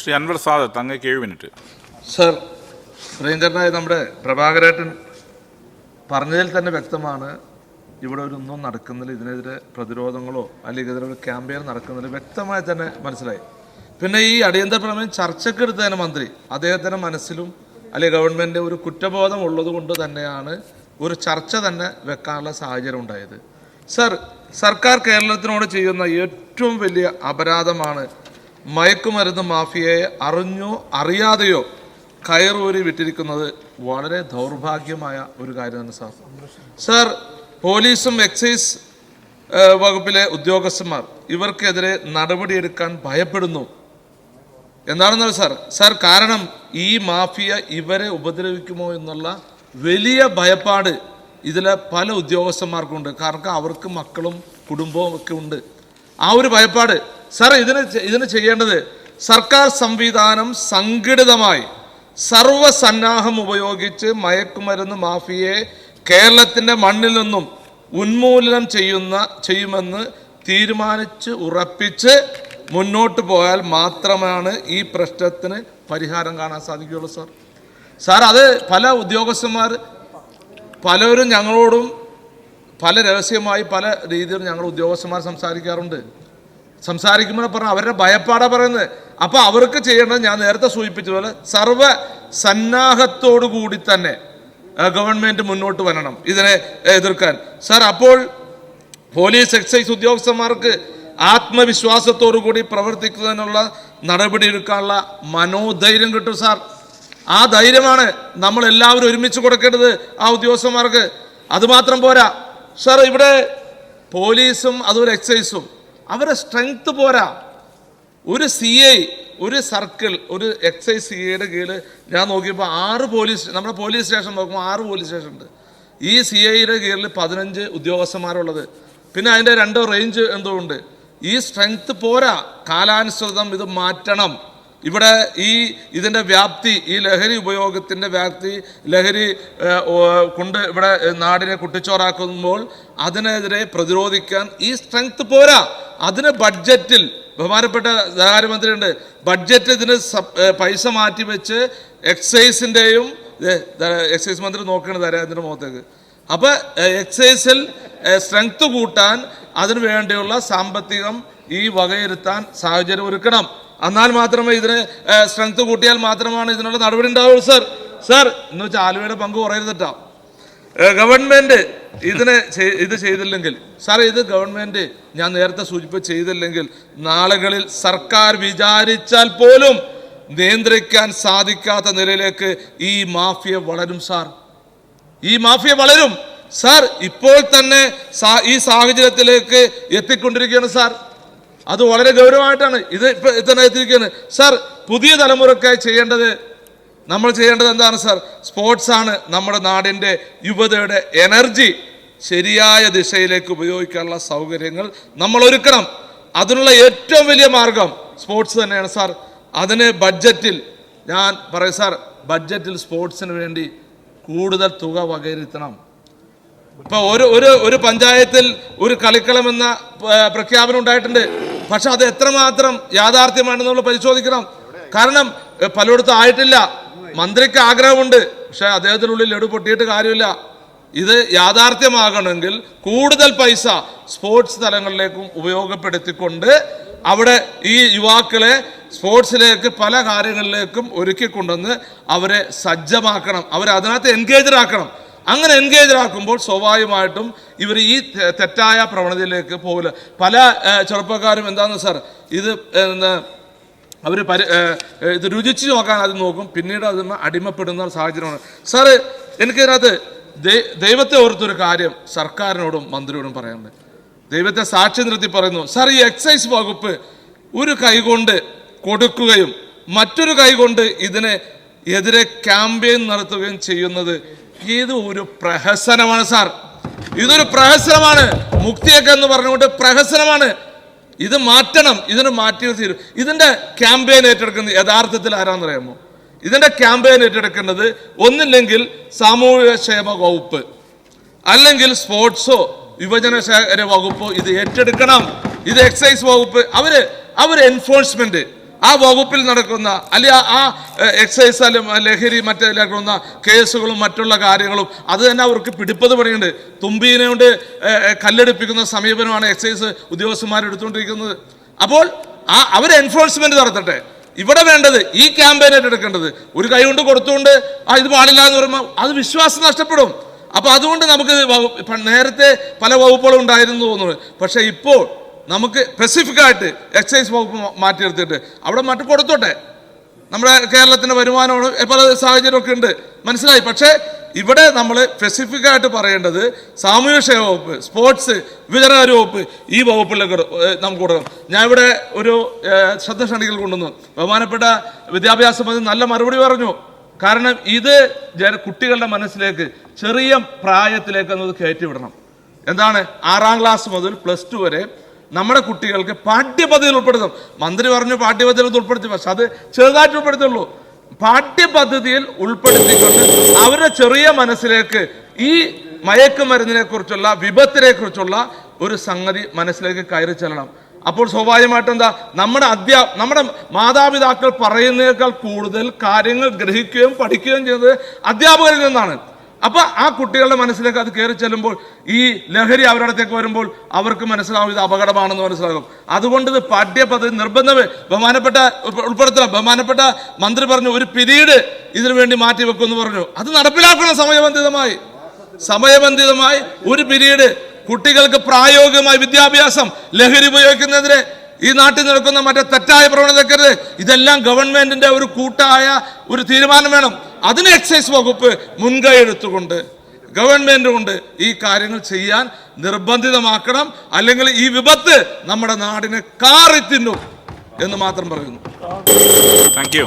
ശ്രീ അൻവർ സാദത്ത് അങ്ങേക്ക് ഏഴ് minute. Sir പ്രിയങ്കരനായ നമ്മുടെ പ്രഭാകരേട്ടൻ പറഞ്ഞതിൽ തന്നെ വ്യക്തമാണ്. ഇവിടെ ഒരു ഒന്നും നടക്കുന്നില്ല. ഇതിനെതിരെ പ്രതിരോധങ്ങളോ അല്ലെങ്കിൽ ഇതിനെ ഒരു ക്യാമ്പയിൻ നടക്കുന്നില്ല. വ്യക്തമായി തന്നെ മനസ്സിലായി. പിന്നെ ഈ അടിയന്തര പ്രമേയം ചർച്ചക്കെടുത്തതിന് മന്ത്രി അദ്ദേഹത്തിന്റെ മനസ്സിലും അല്ലെങ്കിൽ ഗവൺമെന്റ് ഒരു കുറ്റബോധം ഉള്ളത് കൊണ്ട് തന്നെയാണ് ഒരു ചർച്ച തന്നെ വെക്കാനുള്ള സാഹചര്യം ഉണ്ടായത്. സർ സർക്കാർ കേരളത്തിനോട് ചെയ്യുന്ന ഏറ്റവും വലിയ അപരാധമാണ് മയക്കുമരുന്ന് മാഫിയയെ അറിഞ്ഞോ അറിയാതെയോ കയറൂരി വിട്ടിരിക്കുന്നത് വളരെ ദൗർഭാഗ്യമായ ഒരു കാര്യമാണ് സാർ. സാർ പോലീസും എക്സൈസ് വകുപ്പിലെ ഉദ്യോഗസ്ഥന്മാർ ഇവർക്കെതിരെ നടപടിയെടുക്കാൻ ഭയപ്പെടുന്നു. എന്താണെന്ന് സാർ സാർ കാരണം ഈ മാഫിയ ഇവരെ ഉപദ്രവിക്കുമോ എന്നുള്ള വലിയ ഭയപ്പാട് ഇതിലെ പല ഉദ്യോഗസ്ഥന്മാർക്കുണ്ട്. കാരണം അവർക്ക് മക്കളും കുടുംബവും ഒക്കെ ഉണ്ട്. ആ ഒരു ഭയപ്പാട് സാർ ഇതിന് ഇതിന് ചെയ്യേണ്ടത് സർക്കാർ സംവിധാനം സംഘടിതമായി സർവസന്നാഹം ഉപയോഗിച്ച് മയക്കുമരുന്ന് മാഫിയെ കേരളത്തിന്റെ മണ്ണിൽ നിന്നും ഉന്മൂലനം ചെയ്യുന്ന ചെയ്യുമെന്ന് തീരുമാനിച്ച് ഉറപ്പിച്ച് മുന്നോട്ട് പോയാൽ മാത്രമാണ് ഈ പ്രശ്നത്തിന് പരിഹാരം കാണാൻ സാധിക്കുകയുള്ളൂ സാർ. സാർ അത് പല ഉദ്യോഗസ്ഥന്മാർ പലരും ഞങ്ങളോടും പല രഹസ്യമായി പല രീതിയിലും ഞങ്ങൾ ഉദ്യോഗസ്ഥന്മാർ സംസാരിക്കാറുണ്ട്. സംസാരിക്കുമ്പോൾ പറഞ്ഞ അവരുടെ ഭയപ്പാടാ പറയുന്നത്. അപ്പൊ അവർക്ക് ചെയ്യേണ്ടത് ഞാൻ നേരത്തെ സൂചിപ്പിച്ചതുപോലെ സർവ സന്നാഹത്തോടു കൂടി തന്നെ ഗവൺമെന്റ് മുന്നോട്ട് വരണം ഇതിനെ എതിർക്കാൻ. സാർ അപ്പോൾ പോലീസ് എക്സൈസ് ഉദ്യോഗസ്ഥന്മാർക്ക് ആത്മവിശ്വാസത്തോടു കൂടി പ്രവർത്തിക്കുന്നതിനുള്ള നടപടി എടുക്കാനുള്ള മനോധൈര്യം കിട്ടും സാർ. ആ ധൈര്യമാണ് നമ്മൾ എല്ലാവരും ഒരുമിച്ച് കൊടുക്കേണ്ടത് ആ ഉദ്യോഗസ്ഥന്മാർക്ക്. അതുമാത്രം പോരാ. സാർ ഇവിടെ പോലീസും അതുപോലെ എക്സൈസും അവരെ സ്ട്രെങ്ത് പോരാ. ഒരു സി ഐ ഒരു സർക്കിൾ ഒരു എക്സൈസ് സി ഐയുടെ കീഴിൽ ഞാൻ നോക്കിയപ്പോൾ ആറ് പോലീസ് നമ്മുടെ പോലീസ് സ്റ്റേഷൻ നോക്കുമ്പോൾ ആറ് പോലീസ് സ്റ്റേഷൻ ഉണ്ട്. ഈ സി ഐയുടെ കീഴിൽ പതിനഞ്ച് ഉദ്യോഗസ്ഥന്മാരുള്ളത്. പിന്നെ അതിന്റെ രണ്ടോ റേഞ്ച് എന്തോ ഉണ്ട്. ഈ സ്ട്രെങ്ത് പോരാ. കാലാനുസൃതം ഇത് മാറ്റണം. ഇവിടെ ഈ ഇതിന്റെ വ്യാപ്തി ഈ ലഹരി ഉപയോഗത്തിന്റെ വ്യാപ്തി ലഹരി കൊണ്ട് ഇവിടെ നാടിനെ കുട്ടിച്ചോറാക്കുമ്പോൾ അതിനെതിരെ പ്രതിരോധിക്കാൻ ഈ സ്ട്രെങ്ത് പോരാ. അതിന് ബഡ്ജറ്റിൽ ബഹുമാനപ്പെട്ട ധനകാര്യമന്ത്രിയുണ്ട്. ബഡ്ജറ്റ് ഇതിന് പൈസ മാറ്റി വെച്ച് എക്സൈസിന്റെയും എക്സൈസ് മന്ത്രി നോക്കുകയാണ് ധനകാര്യത്തിന്റെ മുഖത്തേക്ക് അപ്പോൾ എക്സൈസിൽ സ്ട്രെങ്ത് കൂട്ടാൻ അതിനു വേണ്ടിയുള്ള സാമ്പത്തികം ഈ വകയിരുത്താൻ സാഹചര്യം ഒരുക്കണം എന്നാൽ മാത്രമേ ഇതിന് സ്ട്രെങ്ത് കൂട്ടിയാൽ മാത്രമാണ് ഇതിനുള്ള നടപടി ഉണ്ടാവുള്ളൂ സർ സർ എന്ന് വെച്ചാൽ ആലുവയുടെ പങ്ക് കുറയരുതട്ടോ ഗവൺമെന്റ് ഇതിനെ ഇത് ചെയ്തില്ലെങ്കിൽ സാർ ഇത് ഗവൺമെന്റ് ഞാൻ നേരത്തെ സൂചിപ്പിച്ച് ചെയ്തില്ലെങ്കിൽ നാളുകളിൽ സർക്കാർ വിചാരിച്ചാൽ പോലും നിയന്ത്രിക്കാൻ സാധിക്കാത്ത നിലയിലേക്ക് ഈ മാഫിയ വളരും സാർ ഈ മാഫിയ വളരും. സാർ ഇപ്പോൾ തന്നെ ഈ സാഹചര്യത്തിലേക്ക് എത്തിക്കൊണ്ടിരിക്കുകയാണ് സാർ അത് വളരെ ഗൗരവമായിട്ടാണ്. ഇത് ഇപ്പൊ തന്നെ എത്തിയിരിക്കുകയാണ്. സാർ പുതിയ തലമുറക്കായി ചെയ്യേണ്ടത് നമ്മൾ ചെയ്യേണ്ടത് എന്താണ് സാർ? സ്പോർട്സ് ആണ് നമ്മുടെ നാടിന്റെ യുവതയുടെ എനർജി. ശരിയായ ദിശയിലേക്ക് ഉപയോഗിക്കാനുള്ള സൗകര്യങ്ങൾ നമ്മൾ ഒരുക്കണം. അതിനുള്ള ഏറ്റവും വലിയ മാർഗം സ്പോർട്സ് തന്നെയാണ് സാർ. അതിന് ബഡ്ജറ്റിൽ ഞാൻ പറയും സാർ ബഡ്ജറ്റിൽ സ്പോർട്സിന് വേണ്ടി കൂടുതൽ തുക വകയിരുത്തണം. ഇപ്പൊ ഒരു ഒരു ഒരു പഞ്ചായത്തിൽ ഒരു കളിക്കളം എന്ന പ്രഖ്യാപനം ഉണ്ടായിട്ടുണ്ട്. പക്ഷെ അത് എത്രമാത്രം യാഥാർത്ഥ്യമാണെന്ന് നമ്മൾ പരിശോധിക്കണം. കാരണം പലയിടത്തും ആയിട്ടില്ല. മന്ത്രിക്ക് ആഗ്രഹമുണ്ട്. പക്ഷെ അദ്ദേഹത്തിനുള്ളിൽ ലഡു പൊട്ടിയിട്ട് കാര്യമില്ല. ഇത് യാഥാർത്ഥ്യമാകണമെങ്കിൽ കൂടുതൽ പൈസ സ്പോർട്സ് തലങ്ങളിലേക്കും ഉപയോഗപ്പെടുത്തിക്കൊണ്ട് അവിടെ ഈ യുവാക്കളെ സ്പോർട്സിലേക്ക് പല കാര്യങ്ങളിലേക്കും ഒരുക്കിക്കൊണ്ടുവന്ന് അവരെ സജ്ജമാക്കണം. അവരെ അതിനകത്ത് എൻഗേജഡ് ആക്കണം. അങ്ങനെ എൻഗേജ് ആക്കുമ്പോൾ സ്വാഭാവികമായിട്ടും ഇവർ ഈ തെറ്റായ പ്രവണതയിലേക്ക് പോകില്ല പല ചെറുപ്പക്കാരും എന്താണെന്ന് സാർ ഇത് അവർ പരി ഇത് രുചിച്ച് നോക്കാൻ അത് നോക്കും പിന്നീട് അതിന് അടിമപ്പെടുന്ന സാഹചര്യമാണ്. സാറ് എനിക്കിതിനകത്ത് ദൈവത്തെ ഓർത്തൊരു കാര്യം സർക്കാരിനോടും മന്ത്രിയോടും പറയാനുണ്ട്. ദൈവത്തെ സാക്ഷി നിർത്തി പറയുന്നു സാർ ഈ എക്സൈസ് വകുപ്പ് ഒരു കൈകൊണ്ട് കൊടുക്കുകയും മറ്റൊരു കൈകൊണ്ട് ഇതിനെ എതിരെ ക്യാമ്പയിൻ നടത്തുകയും ചെയ്യുന്നത് ഇത് ഒരു പ്രഹസനമാണ് സാർ. ഇതൊരു പ്രഹസനമാണ്. മുക്തിയൊക്കെ എന്ന് പറഞ്ഞുകൊണ്ട് പ്രഹസനമാണ്. ഇത് മാറ്റണം. ഇതിന് മാറ്റി തീരും ഇതിന്റെ ക്യാമ്പയിൻ ഏറ്റെടുക്കുന്നത് യഥാർത്ഥത്തിൽ ആരാന്നറിയാമോ? ഇതിന്റെ ക്യാമ്പയിൻ ഏറ്റെടുക്കേണ്ടത് ഒന്നില്ലെങ്കിൽ സാമൂഹിക ക്ഷേമ വകുപ്പ് അല്ലെങ്കിൽ സ്പോർട്സോ യുവജന വകുപ്പോ ഇത് ഏറ്റെടുക്കണം. ഇത് എക്സൈസ് വകുപ്പ്. അവർ അവർ എൻഫോഴ്സ്മെന്റ് ആ വകുപ്പിൽ നടക്കുന്ന അല്ലെ ആ- എക്സൈസ് അല്ലെ ലഹരി മറ്റേ നടക്കുന്ന കേസുകളും മറ്റുള്ള കാര്യങ്ങളും അത് തന്നെ അവർക്ക് പിടിപ്പത് പണിയുണ്ട്. തുമ്പീനെ കൊണ്ട് കല്ലെടുപ്പിക്കുന്ന സമീപനമാണ് എക്സൈസ് ഉദ്യോഗസ്ഥന്മാർ എടുത്തുകൊണ്ടിരിക്കുന്നത്. അപ്പോൾ ആ അവർ എൻഫോഴ്സ്മെന്റ് നടത്തട്ടെ. ഇവിടെ വേണ്ടത് ഈ ക്യാമ്പയിൻ ഏറ്റെടുക്കേണ്ടത് ഒരു കൈ കൊണ്ട് കൊടുത്തുകൊണ്ട് ആ ഇത് പാടില്ല എന്ന് പറയുമ്പോൾ അത് വിശ്വാസം നഷ്ടപ്പെടും. അപ്പോൾ അതുകൊണ്ട് നമുക്ക് നേരത്തെ പല വകുപ്പുകളും ഉണ്ടായിരുന്നു തോന്നുന്നു. പക്ഷെ ഇപ്പോൾ നമുക്ക് സ്പെസിഫിക് ആയിട്ട് എക്സൈസ് വകുപ്പ് മാറ്റിയെടുത്തിട്ട്. അവിടെ മറ്റു കൊടുത്തോട്ടെ. നമ്മുടെ കേരളത്തിന്റെ വരുമാനമാണ് പല സാഹചര്യമൊക്കെ ഉണ്ട്. മനസ്സിലായി? പക്ഷേ ഇവിടെ നമ്മൾ സ്പെസിഫിക് ആയിട്ട് പറയേണ്ടത് സാമൂഹ്യക്ഷേമ വകുപ്പ് സ്പോർട്സ് വിതരണകാര്യ വകുപ്പ് ഈ വകുപ്പിലേക്ക് നമുക്ക് കൊടുക്കണം. ഞാൻ ഇവിടെ ഒരു ശ്രദ്ധ ക്ഷണിക്കൽ കൊണ്ടുവന്നു. ബഹുമാനപ്പെട്ട വിദ്യാഭ്യാസ മന്ത്രി നല്ല മറുപടി പറഞ്ഞു. കാരണം ഇത് കുട്ടികളുടെ മനസ്സിലേക്ക് ചെറിയ പ്രായത്തിലേക്ക് എന്നത് കയറ്റിവിടണം. എന്താണ്? ആറാം ക്ലാസ് മുതൽ പ്ലസ് ടു വരെ നമ്മുടെ കുട്ടികൾക്ക് പാഠ്യപദ്ധതിയിൽ ഉൾപ്പെടുത്തും. മന്ത്രി പറഞ്ഞു പാഠ്യപദ്ധതിയിൽ ഉൾപ്പെടുത്തി പക്ഷെ അത് ചെറുതായിട്ട് ഉൾപ്പെടുത്തുള്ളൂ. പാഠ്യപദ്ധതിയിൽ ഉൾപ്പെടുത്തിക്കൊണ്ട് അവരുടെ ചെറിയ മനസ്സിലേക്ക് ഈ മയക്കുമരുന്നിനെ കുറിച്ചുള്ള വിപത്തിനെ കുറിച്ചുള്ള ഒരു സംഗതി മനസ്സിലേക്ക് കയറി ചെല്ലണം. അപ്പോൾ സ്വാഭാവികമായിട്ട് എന്താ? നമ്മുടെ അധ്യാ നമ്മുടെ മാതാപിതാക്കൾ പറയുന്നതിനേക്കാൾ കൂടുതൽ കാര്യങ്ങൾ ഗ്രഹിക്കുകയും പഠിക്കുകയും ചെയ്യുന്നത് അധ്യാപകരിൽ നിന്നാണ്. അപ്പൊ ആ കുട്ടികളുടെ മനസ്സിലേക്ക് അത് കയറി ചെല്ലുമ്പോൾ ഈ ലഹരി അവരുടെ അടുത്തേക്ക് വരുമ്പോൾ അവർക്ക് മനസ്സിലാവും ഇത് അപകടമാണെന്ന് മനസ്സിലാകും. അതുകൊണ്ട് ഇത് പാഠ്യപദ്ധതി നിർബന്ധമേ ബഹുമാനപ്പെട്ട ഉൾപ്പ- ഉൾപ്പെടുത്തണം. ബഹുമാനപ്പെട്ട മന്ത്രി പറഞ്ഞു ഒരു പിരീഡ് ഇതിനു വേണ്ടി മാറ്റി വെക്കുമെന്ന് പറഞ്ഞു. അത് നടപ്പിലാക്കണം സമയബന്ധിതമായി. സമയബന്ധിതമായി ഒരു പിരീഡ്. കുട്ടികൾക്ക് പ്രായോഗികമായി വിദ്യാഭ്യാസം ലഹരി ഉപയോഗിക്കുന്നതിനെ ഈ നാട്ടിൽ നടക്കുന്ന മറ്റേ തെറ്റായ പ്രവണതക്കരുത്. ഇതെല്ലാം ഗവൺമെന്റിന്റെ ഒരു കൂട്ടായ ഒരു തീരുമാനം വേണം. അതിന് എക്സൈസ് വകുപ്പ് മുൻകൈ എടുത്തുകൊണ്ട് ഗവൺമെന്റ് കൊണ്ട് ഈ കാര്യങ്ങൾ ചെയ്യാൻ നിർബന്ധിതമാക്കണം. അല്ലെങ്കിൽ ഈ വിപത്ത് നമ്മുടെ നാടിനെ കാറി തിന്നും എന്ന് മാത്രം പറയുന്നു. താങ്ക്